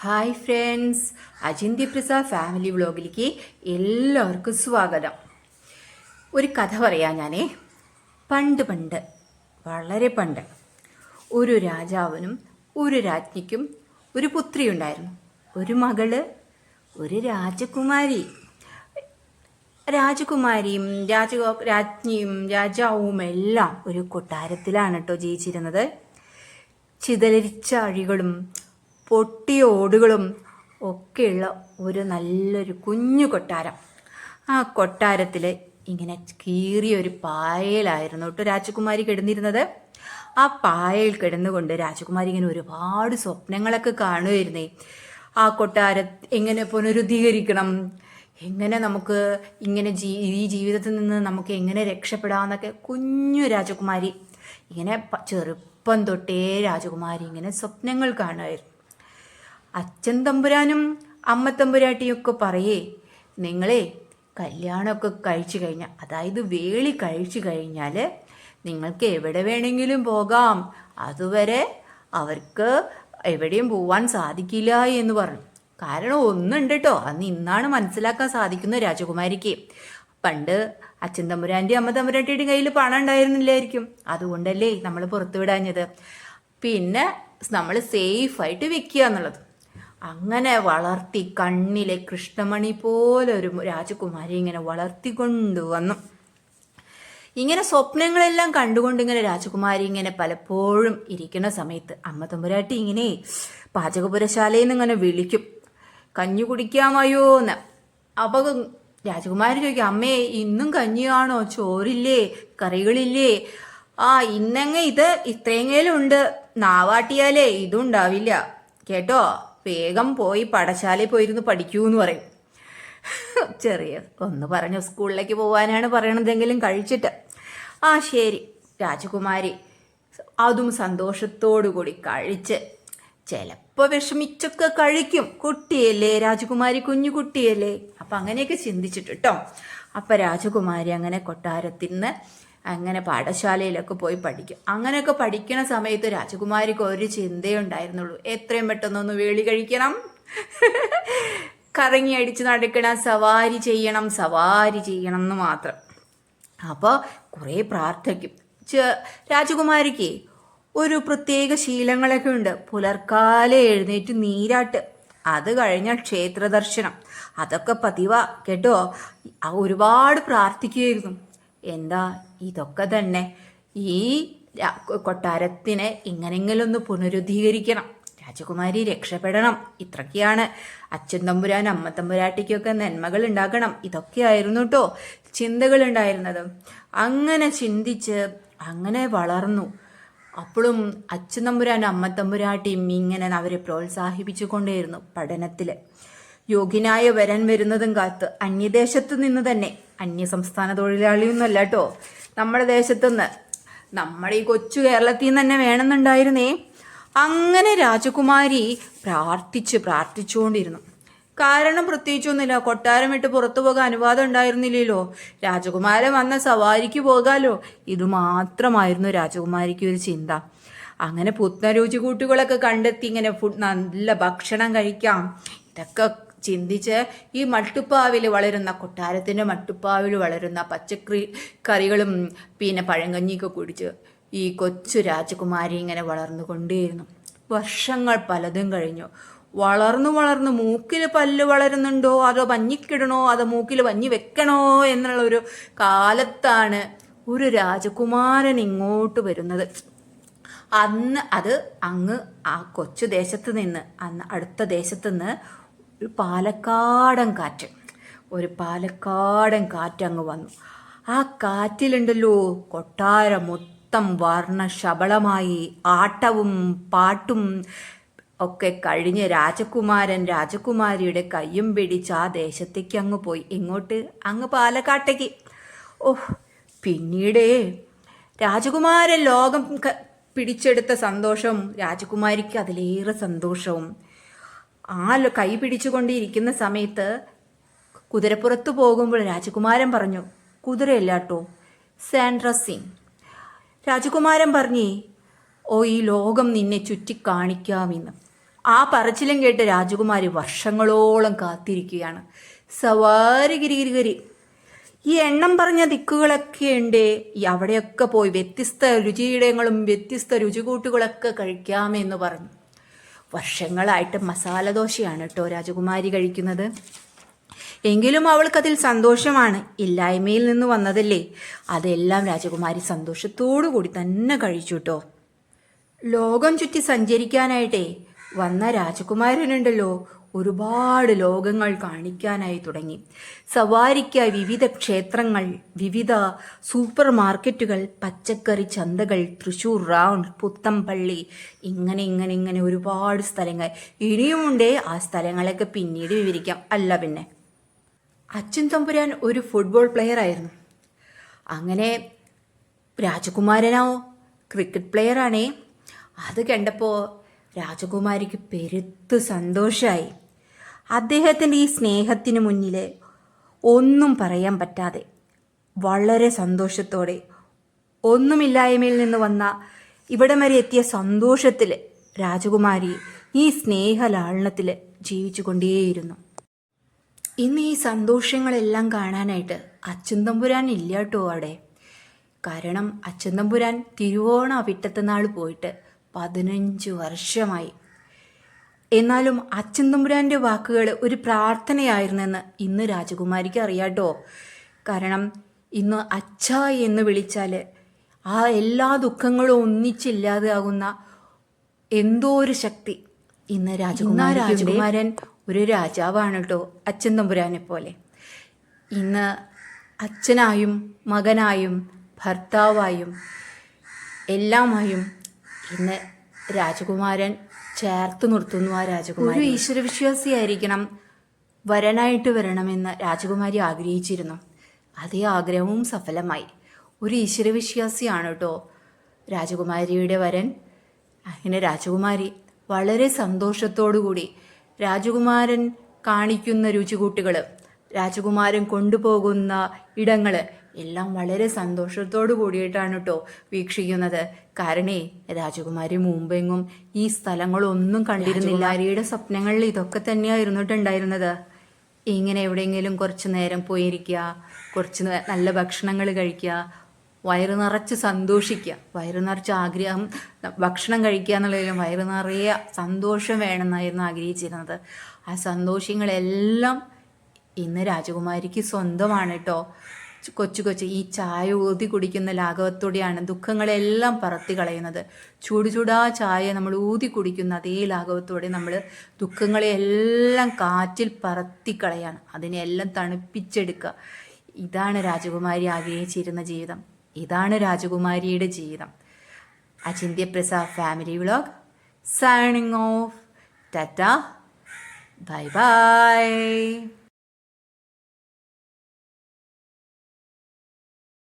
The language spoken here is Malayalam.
Hi friends. Achintya Prasad family വ്ളോഗിലേക്ക് എല്ലാവർക്കും സ്വാഗതം. ഒരു കഥ പറയാം ഞാനേ. പണ്ട് പണ്ട് വളരെ പണ്ട് ഒരു രാജാവിനും ഒരു രാജ്ഞിക്കും ഒരു പുത്രി ഉണ്ടായിരുന്നു ഒരു മകൾ ഒരു രാജകുമാരി. രാജകുമാരിയും രാജ രാജ്ഞിയും രാജാവും എല്ലാം ഒരു കൊട്ടാരത്തിലാണ് കേട്ടോ ജീവിച്ചിരുന്നത്. ചിതലരിച്ച അഴികളും പൊട്ടിയ ഓടുകളും ഒക്കെയുള്ള ഒരു നല്ലൊരു കുഞ്ഞു കൊട്ടാരം. ആ കൊട്ടാരത്തിൽ ഇങ്ങനെ കീറിയ ഒരു കേട്ടോ രാജകുമാരി കിടന്നിരുന്നത്. ആ പായയിൽ കിടന്നുകൊണ്ട് രാജകുമാരി ഇങ്ങനെ ഒരുപാട് സ്വപ്നങ്ങളൊക്കെ കാണുമായിരുന്നേ ആ കൊട്ടാര എങ്ങനെ പുനരുദ്ധീകരിക്കണം? എങ്ങനെ നമുക്ക് ഇങ്ങനെ ജീ ഈ ജീവിതത്തിൽ നിന്ന് നമുക്ക് എങ്ങനെ രക്ഷപ്പെടാമെന്നൊക്കെ കുഞ്ഞു രാജകുമാരി ഇങ്ങനെ ചെറുപ്പം തൊട്ടേ രാജകുമാരി ഇങ്ങനെ സ്വപ്നങ്ങൾ കാണുമായിരുന്നു അച്ഛൻ തമ്പുരാനും അമ്മ തമ്പുരാട്ടിയും ഒക്കെ പറയേ നിങ്ങളെ കല്യാണമൊക്കെ കഴിച്ചു കഴിഞ്ഞാൽ അതായത് വേളി കഴിച്ചു കഴിഞ്ഞാൽ നിങ്ങൾക്ക് എവിടെ വേണമെങ്കിലും പോകാം. അതുവരെ അവർക്ക് എവിടെയും പോവാൻ സാധിക്കില്ല എന്ന് പറഞ്ഞു. കാരണം ഒന്നുണ്ട് കേട്ടോ അന്ന് ഇന്നാണ് മനസ്സിലാക്കാൻ സാധിക്കുന്നത് രാജകുമാരിക്ക്. പണ്ട് അച്ഛൻ തമ്പുരാന്റെയും അമ്മ തമ്പുരാട്ടിയുടെയും കയ്യിൽ പണം ഉണ്ടായിരുന്നില്ലായിരിക്കും. അതുകൊണ്ടല്ലേ നമ്മൾ പുറത്തു വിടാഞ്ഞത് പിന്നെ നമ്മൾ സേഫായിട്ട് വെക്കുക എന്നുള്ളത്. അങ്ങനെ വളർത്തി കണ്ണിലെ കൃഷ്ണമണി പോലെ ഒരു രാജകുമാരി ഇങ്ങനെ വളർത്തിക്കൊണ്ടുവന്നു ഇങ്ങനെ സ്വപ്നങ്ങളെല്ലാം കണ്ടുകൊണ്ട് ഇങ്ങനെ രാജകുമാരി ഇങ്ങനെ പലപ്പോഴും ഇരിക്കുന്ന സമയത്ത് അമ്മ തമ്പുരാട്ടി ഇങ്ങനെ പാചകപുരശാലയിൽ നിന്ന് ഇങ്ങനെ വിളിക്കും. കഞ്ഞി കുടിക്കാമയോ? എന്ന്. അപ്പൊ രാജകുമാരി ചോദിക്കും അമ്മേ ഇന്നും കഞ്ഞിയാണോ? ചോറില്ലേ? കറികളില്ലേ? ആ ഇന്നങ്ങ ഇത് ഇത്രയെങ്കിലും ഉണ്ട് നാവാട്ടിയാലേ ഇതുണ്ടാവില്ല കേട്ടോ? വേഗം പോയി പടശാലയിൽ പോയിരുന്നു പഠിക്കൂ എന്ന് പറയും. ചെറിയ ഒന്ന് പറഞ്ഞു സ്കൂളിലേക്ക് പോകാനാണ് പറയണതെങ്കിലും കഴിച്ചിട്ട്. ആ ശരി. രാജകുമാരി അതും സന്തോഷത്തോടു കൂടി കഴിച്ച്. ചിലപ്പോൾ വിഷമിച്ചൊക്കെ കഴിക്കും. കുട്ടിയല്ലേ? രാജകുമാരി കുഞ്ഞു കുട്ടിയല്ലേ? അപ്പം അങ്ങനെയൊക്കെ ചിന്തിച്ചിട്ട് കേട്ടോ അപ്പം രാജകുമാരി അങ്ങനെ കൊട്ടാരത്തിൽ നിന്ന് അങ്ങനെ പാഠശാലയിലൊക്കെ പോയി പഠിക്കും. അങ്ങനെയൊക്കെ പഠിക്കുന്ന സമയത്ത് രാജകുമാരിക്ക് ഒരു ചിന്തയേ ഉണ്ടായിരുന്നുള്ളൂ. എത്രയും പെട്ടെന്നൊന്ന് വേളി കഴിക്കണം. കറങ്ങി അടിച്ച് നടക്കണം സവാരി ചെയ്യണം സവാരി ചെയ്യണം എന്ന് മാത്രം. അപ്പോൾ കുറേ പ്രാർത്ഥിക്കും. രാജകുമാരിക്ക് ഒരു പ്രത്യേക ശീലങ്ങളൊക്കെ ഉണ്ട്. പുലർക്കാലെ എഴുന്നേറ്റ് നീരാട്ട്. അത് കഴിഞ്ഞ ക്ഷേത്ര ദർശനം അതൊക്കെ പതിവാ. കേട്ടോ? ഒരുപാട് പ്രാർത്ഥിക്കുമായിരുന്നു എന്താ ഇതൊക്കെ തന്നെ? ഈ കൊട്ടാരത്തിനെ ഇങ്ങനെങ്കിലും ഒന്ന് പുനരുദ്ധീകരിക്കണം. രാജകുമാരി രക്ഷപ്പെടണം. ഇത്രയ്ക്കാണ് അച്ഛൻ തമ്പുരാൻ അമ്മ തമ്പുരാട്ടിക്കൊക്കെ നന്മകൾ ഉണ്ടാക്കണം. ഇതൊക്കെയായിരുന്നു കേട്ടോ ചിന്തകൾ ഉണ്ടായിരുന്നത്. അങ്ങനെ ചിന്തിച്ച് അങ്ങനെ വളർന്നു. അപ്പോഴും അച്ഛൻ തമ്പുരാൻ അമ്മ തമ്പുരാട്ടിയും ഇങ്ങനെ അവരെ പ്രോത്സാഹിപ്പിച്ചു കൊണ്ടേയിരുന്നു പഠനത്തിൽ യോഗ്യനായ വരൻ വരുന്നതും കാത്ത് അന്യദേശത്ത് നിന്ന് തന്നെ അന്യ സംസ്ഥാന തൊഴിലാളിയൊന്നുമല്ല കേട്ടോ നമ്മുടെ ദേശത്തുനിന്ന്. നമ്മുടെ ഈ കൊച്ചു കേരളത്തിൽ നിന്ന് തന്നെ വേണമെന്നുണ്ടായിരുന്നേ. അങ്ങനെ രാജകുമാരി പ്രാർത്ഥിച്ച് പ്രാർത്ഥിച്ചുകൊണ്ടിരുന്നു. കാരണം പ്രത്യേകിച്ചൊന്നുമില്ല. കൊട്ടാരം വിട്ട് പുറത്തു പോകാൻ അനുവാദം ഉണ്ടായിരുന്നില്ലല്ലോ. രാജകുമാരൻ വന്ന സവാരിക്ക് പോകാലോ. ഇത് മാത്രമായിരുന്നു രാജകുമാരിക്ക് ഒരു ചിന്ത. അങ്ങനെ പുത്തൻ രുചികൂട്ടുകളൊക്കെ കണ്ടെത്തി ഇങ്ങനെ ഫുഡ് നല്ല ഭക്ഷണം കഴിക്കാം. ഇതൊക്കെ ചിന്തിച്ച് ഈ മട്ടുപ്പാവിൽ വളരുന്ന കൊട്ടാരത്തിന്റെ മട്ടുപ്പാവിൽ വളരുന്ന പച്ചക്കറി കറികളും പിന്നെ പഴങ്കഞ്ഞിയൊക്കെ കുടിച്ച് ഈ കൊച്ചു രാജകുമാരി ഇങ്ങനെ വളർന്നുകൊണ്ടേയിരുന്നു. വർഷങ്ങൾ പലതും കഴിഞ്ഞു. വളർന്നു വളർന്നു മൂക്കിൽ പല്ല് വളരുന്നുണ്ടോ? അതോ പഞ്ഞിക്കിടണോ അതോ മൂക്കിൽ പഞ്ഞി വെക്കണോ? എന്നുള്ള ഒരു കാലത്താണ് ഒരു രാജകുമാരൻ ഇങ്ങോട്ട് വരുന്നത്. അന്ന് അത് അങ്ങ് ആ കൊച്ചു ദേശത്ത് നിന്ന് അന്ന് അടുത്ത ദേശത്ത് നിന്ന് ഒരു പാലക്കാടൻ കാറ്റ്. ഒരു പാലക്കാടൻ കാറ്റ് അങ്ങ് വന്നു. ആ കാറ്റിലുണ്ടല്ലോ കൊട്ടാരം മൊത്തം വർണശബളമായി ആട്ടവും പാട്ടും ഒക്കെ കഴിഞ്ഞ് രാജകുമാരൻ രാജകുമാരിയുടെ കയ്യും പിടിച്ച് ആ ദേശത്തേക്ക് അങ്ങ് പോയി. ഇങ്ങോട്ട് അങ്ങ് പാലക്കാട്ടേക്ക്. ഓഹ് പിന്നീടേ രാജകുമാരൻ ലോകം പിടിച്ചെടുത്ത സന്തോഷവും രാജകുമാരിക്ക് അതിലേറെ സന്തോഷവും ആ കൈ പിടിച്ചുകൊണ്ടിരിക്കുന്ന സമയത്ത് കുതിരപ്പുറത്ത് പോകുമ്പോൾ രാജകുമാരൻ പറഞ്ഞു കുതിരയല്ലാട്ടോ സാൻഡ്രസിങ് രാജകുമാരൻ പറഞ്ഞേ ഓ ഈ ലോകം നിന്നെ ചുറ്റിക്കാണിക്കാമെന്ന്. ആ പറച്ചിലും കേട്ട് രാജകുമാരി വർഷങ്ങളോളം കാത്തിരിക്കുകയാണ്. സവാരി ഗിരിഗിരിഗിരി ഈ എണ്ണം പറഞ്ഞ ദിക്കുകളൊക്കെ ഉണ്ട്. ഈ അവിടെയൊക്കെ പോയി വ്യത്യസ്ത രുചിയിടങ്ങളും വ്യത്യസ്ത രുചികൂട്ടുകളൊക്കെ കഴിക്കാമെന്ന് പറഞ്ഞു. വർഷങ്ങളായിട്ട് മസാല ദോശയാണ് കേട്ടോ രാജകുമാരി കഴിക്കുന്നത്. എങ്കിലും അവൾക്കതിൽ സന്തോഷമാണ്. ഇല്ലായ്മയിൽ നിന്ന് വന്നതല്ലേ. അതെല്ലാം രാജകുമാരി സന്തോഷത്തോടു കൂടി തന്നെ കഴിച്ചു കേട്ടോ ലോകം ചുറ്റി സഞ്ചരിക്കാനായിട്ടേ വന്ന രാജകുമാരനുണ്ടല്ലോ. ഒരുപാട് ലോകങ്ങൾ കാണിക്കാനായി തുടങ്ങി. സവാരിക്കായി വിവിധ ക്ഷേത്രങ്ങൾ വിവിധ സൂപ്പർ മാർക്കറ്റുകൾ പച്ചക്കറി ചന്തകൾ തൃശൂർ റൗണ്ട് പുത്തമ്പള്ളി ഇങ്ങനെ ഇങ്ങനെ ഇങ്ങനെ ഒരുപാട് സ്ഥലങ്ങൾ. ഇനിയുമുണ്ടേ ആ സ്ഥലങ്ങളൊക്കെ പിന്നീട് വിവരിക്കാം. അല്ല പിന്നെ. അച്ഛൻ തമ്പുരാൻ ഒരു ഫുട്ബോൾ പ്ലെയർ ആയിരുന്നു. അങ്ങനെ രാജകുമാരനോ ക്രിക്കറ്റ് പ്ലെയറാണേ അത് കണ്ടപ്പോൾ രാജകുമാരിക്ക് പെരുത്ത് സന്തോഷമായി അദ്ദേഹത്തിന്റെ ഈ സ്നേഹത്തിന് മുന്നിൽ ഒന്നും പറയാൻ പറ്റാതെ വളരെ സന്തോഷത്തോടെ ഒന്നുമില്ലായ്മയിൽ നിന്ന് വന്ന ഇവിടം വരെ എത്തിയ സന്തോഷത്തിൽ രാജകുമാരി ഈ സ്നേഹലാളനത്തിൽ ജീവിച്ചു കൊണ്ടേയിരുന്നു ഇന്ന് ഈ സന്തോഷങ്ങളെല്ലാം കാണാനായിട്ട് അച്ഛൻ ഇല്ലാട്ടോ അവിടെ. കാരണം അച്ഛൻ തമ്പുരാൻ തിരുവോണ വിട്ടത്തുനാൾ പോയിട്ട് പതിനഞ്ച് വർഷമായി. എന്നാലും അച്ഛൻ തമ്പുരാന്റെ വാക്കുകൾ ഒരു പ്രാർത്ഥനയായിരുന്നെന്ന് ഇന്ന് രാജകുമാരിക്ക് അറിയാട്ടോ കാരണം ഇന്ന് അച്ഛ എന്ന് വിളിച്ചാൽ ആ എല്ലാ ദുഃഖങ്ങളും ഒന്നിച്ചില്ലാതാകുന്ന എന്തോ ഒരു ശക്തി ഇന്ന് രാജകുമാര രാജകുമാരൻ ഒരു രാജാവാണ് കേട്ടോ അച്ഛൻ തമ്പുരാനെ പോലെ. ഇന്ന് അച്ഛനായും മകനായും ഭർത്താവായും എല്ലാമായും ഇന്ന് രാജകുമാരൻ ചേർത്ത് നിർത്തുന്നു ആ രാജകുമാരി. ഒരു ഈശ്വരവിശ്വാസിയായിരിക്കണം വരനായിട്ട് വരണമെന്ന് രാജകുമാരി ആഗ്രഹിച്ചിരുന്നു. അതേ ആഗ്രഹവും സഫലമായി. ഒരു ഈശ്വരവിശ്വാസിയാണ് കേട്ടോ രാജകുമാരിയുടെ വരൻ. അങ്ങനെ രാജകുമാരി വളരെ കൂടി രാജകുമാരൻ കാണിക്കുന്ന രുചികൂട്ടുകൾ രാജകുമാരൻ കൊണ്ടുപോകുന്ന ഇടങ്ങൾ എല്ലാം വളരെ സന്തോഷത്തോടു കൂടിയിട്ടാണ് കേട്ടോ വീക്ഷിക്കുന്നത്. കാരണേ രാജകുമാരി മുമ്പെങ്ങും ഈ സ്ഥലങ്ങളൊന്നും കണ്ടിരുന്നില്ല. ആരിയുടെ സ്വപ്നങ്ങളിൽ ഇതൊക്കെ തന്നെയായിരുന്നു ഉണ്ടായിരുന്നത് ഇങ്ങനെ എവിടെയെങ്കിലും കുറച്ച് നേരം പോയിരിക്കുക കുറച്ച് നല്ല ഭക്ഷണങ്ങൾ കഴിക്കുക വയറ് നിറച്ച് സന്തോഷിക്കുക വയറ് നിറച്ച് ആഗ്രഹം ഭക്ഷണം കഴിക്കുക എന്നുള്ളതിലും വയറ് നിറയെ സന്തോഷം വേണമെന്നായിരുന്നു ആഗ്രഹിച്ചിരുന്നത്. ആ സന്തോഷങ്ങളെല്ലാം ഇന്ന് രാജകുമാരിക്ക് സ്വന്തമാണ് കേട്ടോ കൊച്ചു കൊച്ചു ഈ ചായ ഊതി കുടിക്കുന്ന ലാഘവത്തോടെയാണ് ദുഃഖങ്ങളെല്ലാം പറത്തി കളയുന്നത്. ചൂട് ചൂടാ ചായ നമ്മൾ ഊതി കുടിക്കുന്ന അതേ ലാഘവത്തോടെ നമ്മൾ ദുഃഖങ്ങളെയെല്ലാം കാറ്റിൽ പറത്തി കളയാണ്. അതിനെല്ലാം തണുപ്പിച്ചെടുക്കുക. ഇതാണ് രാജകുമാരി ആഗ്രഹിച്ചിരുന്ന ജീവിതം. ഇതാണ് രാജകുമാരിയുടെ ജീവിതം. Achintya Prasad family vlog signing off. Tata. Bye bye.